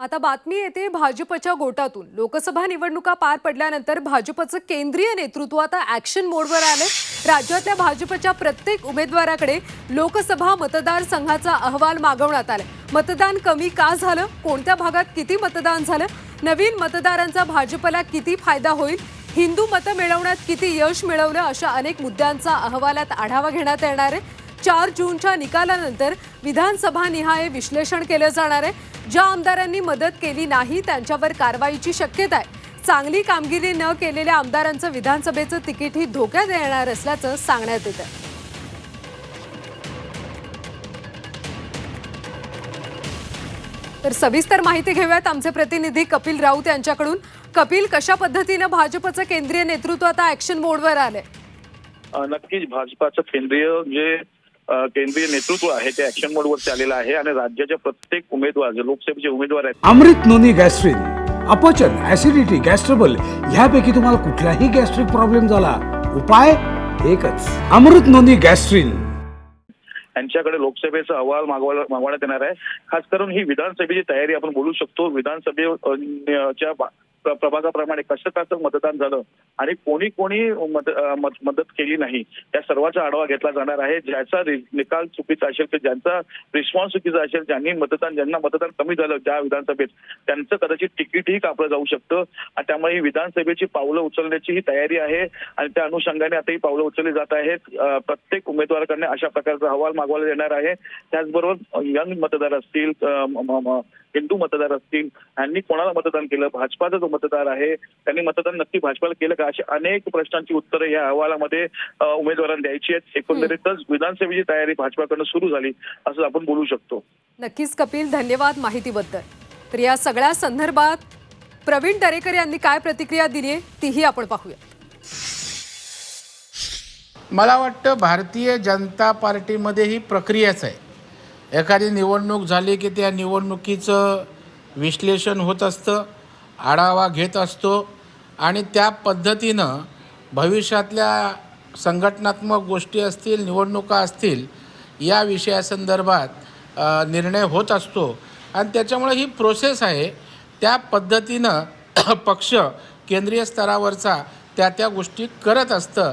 आता बातमी येते भाजपच्या गोटातून. लोकसभा निवडणुका पार पडल्यानंतर भाजपचं केंद्रीय नेतृत्व आता ऍक्शन मोडवर आलं राज्यातल्या भाजपच्या प्रत्येक उमेदवाराकडे लोकसभा मतदारसंघाचा अहवाल मागवण्यात आला मतदान कमी का झालं? कोणत्या भागात किती मतदान झालं? नवीन मतदारांचा भाजपला किती फायदा होईल? हिंदू मतं मिळवण्यात किती यश मिळवलं? अशा अनेक मुद्द्यांचा अहवालात आढावा घेण्यात येणार आहे. चार जूनच्या निकालानंतर विधानसभा निहाय विश्लेषण केलं जाणार आहे. ज्या आमदारांनी मदत केली नाही त्यांच्यावर कारवाईची शक्यता आहे. चांगली कामगिरी न केलेल्या आमदारांचं विधानसभेचं तिकीटही धोक्यात येणार असल्याचं सांगण्यात येतं तर सविस्तर माहिती घेऊयात आमचे प्रतिनिधी कपिल राऊत यांच्याकडून. कपिल कशा पद्धतीनं भाजपचं केंद्रीय नेतृत्व आता ऍक्शन मोडवर आलंय? नक्कीच भाजपाचं केंद्रीय जे केंद्रीय नेतृत्व आहे ते ऍक्शन मोडवर आलेलं आहे आणि राज्याच्या प्रत्येक उमेदवार जे लोकसभेचे उमेदवार आहेत अमृत नोनी गॅस्ट्रिन अपचन ऍसिडिटी गॅस्ट्रबल ह्यापैकी तुम्हाला कुठलाही गॅस्ट्रिक प्रॉब्लेम झाला उपाय एकच. Amrut noni gastrin. यांच्याकडे लोकसभेचा अहवाल मागवायला मागवण्यात येणार आहे. खास करून ही विधानसभेची तयारी आपण बोलू शकतो. विधानसभेच्या प्रभागाप्रमाणे कसं कसं मतदान झालं आणि कोणी कोणी मदत केली नाही या सर्वाचा आढावा घेतला जाणार आहे. ज्याचा रि- निकाल चुकीचा असेल तर ज्यांचा रिस्पॉन्स चुकीचा असेल ज्यांनी मतदान ज्यांना मतदान कमी झालं ज्या विधानसभेत त्यांचं कदाचित तिकीटही कापलं जाऊ शकतं. आणि त्यामुळे ही विधानसभेची पावलं उचलण्याची ही तयारी आहे आणि त्या अनुषंगाने आता ही पावलं उचलली जात आहेत. प्रत्येक उमेदवाराकडे अशा प्रकारचा अहवाल मागवला येणार आहे. त्याचबरोबर यंग मतदार असतील हिंदू मतदार असतील यांनी कोणाला मतदान केलं? भाजपाचा जो मतदार आहे. त्यांनी मतदान नक्की भाजपाला केलं का? अशी अनेक प्रश्नांची उत्तरं या अहवालामध्ये उमेदवारांना द्यायची आहेत. एकंदरीतच विधानसभेची तयारी भाजपाकडनं सुरू झाली असं आपण बोलू शकतो. नक्कीच कपिल धन्यवाद माहितीबद्दल. तर या सगळ्या संदर्भात प्रवीण दरेकर यांनी काय प्रतिक्रिया दिली आहे तीही आपण पाहूया मला वाटतं भारतीय जनता पार्टीमध्ये ही प्रक्रियाच आहे. एखादी निवडणूक झाली की त्या निवडणुकीचं विश्लेषण होत असतं. आढावा घेत असतो आणि त्या पद्धतीनं भविष्यातल्या संघटनात्मक गोष्टी असतील निवडणुका असतील या विषयासंदर्भात निर्णय होत असतो. आणि त्याच्यामुळे ही प्रोसेस आहे. त्या पद्धतीनं पक्ष केंद्रीय स्तरावरचा त्या त्या गोष्टी करत असतं.